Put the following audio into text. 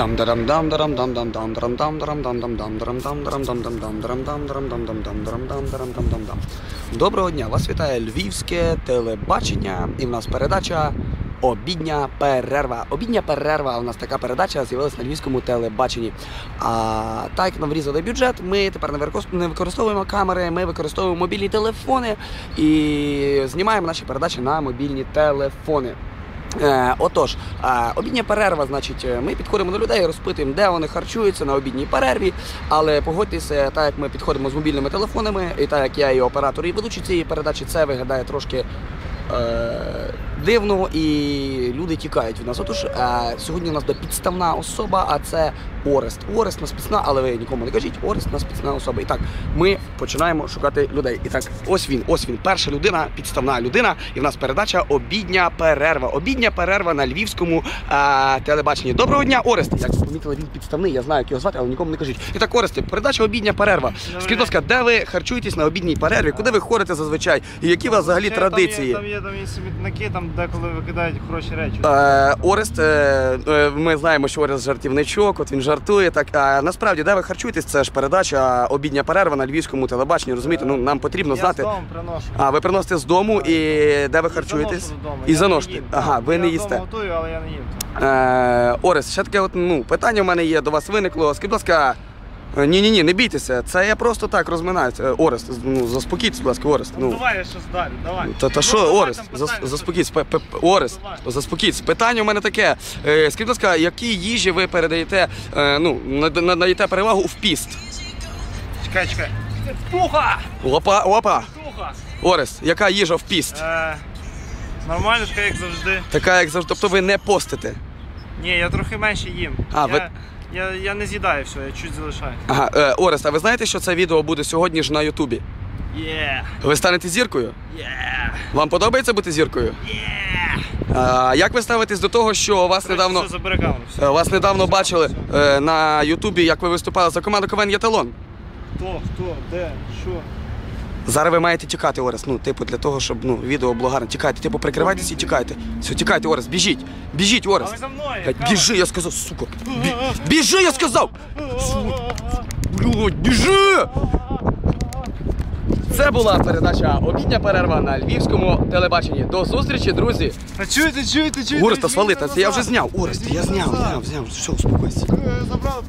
Дам дарам дам дарам дам дам дам дарам дам дарам дам дам дам дарам дам дарам дам дам дам дарам дам дарам дам дам дам дарам дам дарам дам дам дам. Доброго дня! Вас вітає львівське телебачення і в нас передача Обідня перерва. Обідня перерва. У нас така передача з'явилася на львівському телебаченні. А так як нам врізали бюджет, ми тепер не використовуємо камери, ми використовуємо мобільні телефони і знімаємо наші передачі на мобільні телефони. Е, отож, е, обідня перерва, значить, е, ми підходимо до людей, розпитуємо, де вони харчуються на обідній перерві. Але погодьтеся, так як ми підходимо з мобільними телефонами, і так як я і оператор, і ведучий цієї передачі, це виглядає трошки дивно, і люди тікають від нас. Отож, е, сьогодні у нас буде підставна особа, а це Орест. Орест нас підставна, але ви нікому не кажіть, Орест нас підставна особа. І так, ми починаємо шукати людей. І так, ось він, ось він, перша людина, підставна людина. І в нас передача Обідня перерва. Обідня перерва на львівському е, телебаченні. Доброго дня, Орест. Як ви помітили, він підставний, я знаю, як його звати, але нікому не кажіть. І так, Оресте, передача Обідня перерва. Скажіть, будь ласка, де ви харчуєтесь на обідній перерві? Куди ви ходите зазвичай? І які у вас взагалі Ще традиції? Там є, там є, там є смітники, там деколи викидають хороші речі. Е, Орест, е, е, ми знаємо, що Орест жартівничок, от він жартує. Так а насправді, де ви харчуєтесь? Це ж передача обідня перерва на львівському телебаченні. Розумієте? Ну нам потрібно Я знати. з дому приношу. А ви приносите з дому і де ви харчуєтесь? заношу додому. І Я їм. Ага, ви я не вдома їсте. готую, але я не їм. Е, Орест, ще таке от, ну, питання в мене є до вас виникло. Скажіть, будь ласка. Ні, ні, ні, не бійтеся. Це я просто так розминаюся. Е, Орест, ну заспокійтесь, будь ласка, Орест. Ну, Ну. давай я щось далі, давай. Та, та Ну, що, давай Орест, зас- заспокійтесь, Пе- Пе- Орест, заспокійтесь. Питання у мене таке. Е, Скажіть, будь ласка, які їжі ви передаєте, е, ну, нада- надаєте перевагу в піст? Чекай, чекай. Пуха! Опа, опа. Пуха! Орест, яка їжа в піст? Е, нормально, така як завжди. Така, як завжди, тобто ви не постите. Ні, я трохи менше їм. А, я, ви- я, я не з'їдаю все, я чуть залишаю. Ага, е, Орест, а ви знаєте, що це відео буде сьогодні ж на Ютубі? Є! Ви станете зіркою? Є! Вам подобається бути зіркою? Є! А, як ви ставитесь до того, що вас недавно, Все, камеру. все. вас недавно бачили е, на Ютубі, як ви виступали за команду КВН Яталон? Хто, хто, де, що? Зараз ви маєте тікати, Орес. Ну, типу, для того, щоб ну, відео було. Тікайте, типу, прикривайтеся і тікайте. Все, тікайте, Орес, біжіть. Біжіть, Орес. За мною! Блядь, біжи, я сказав, сука. Бі... Біжи, я сказав! Блядь, біжи! Це була передача Обідня перерва на львівському телебаченні. До зустрічі, друзі! А чуєте, чуєте, чуєте? Орес, та свали, та це я вже зняв. Орес, я зняв, зняв, зняв. Все, успокойся. Забрав.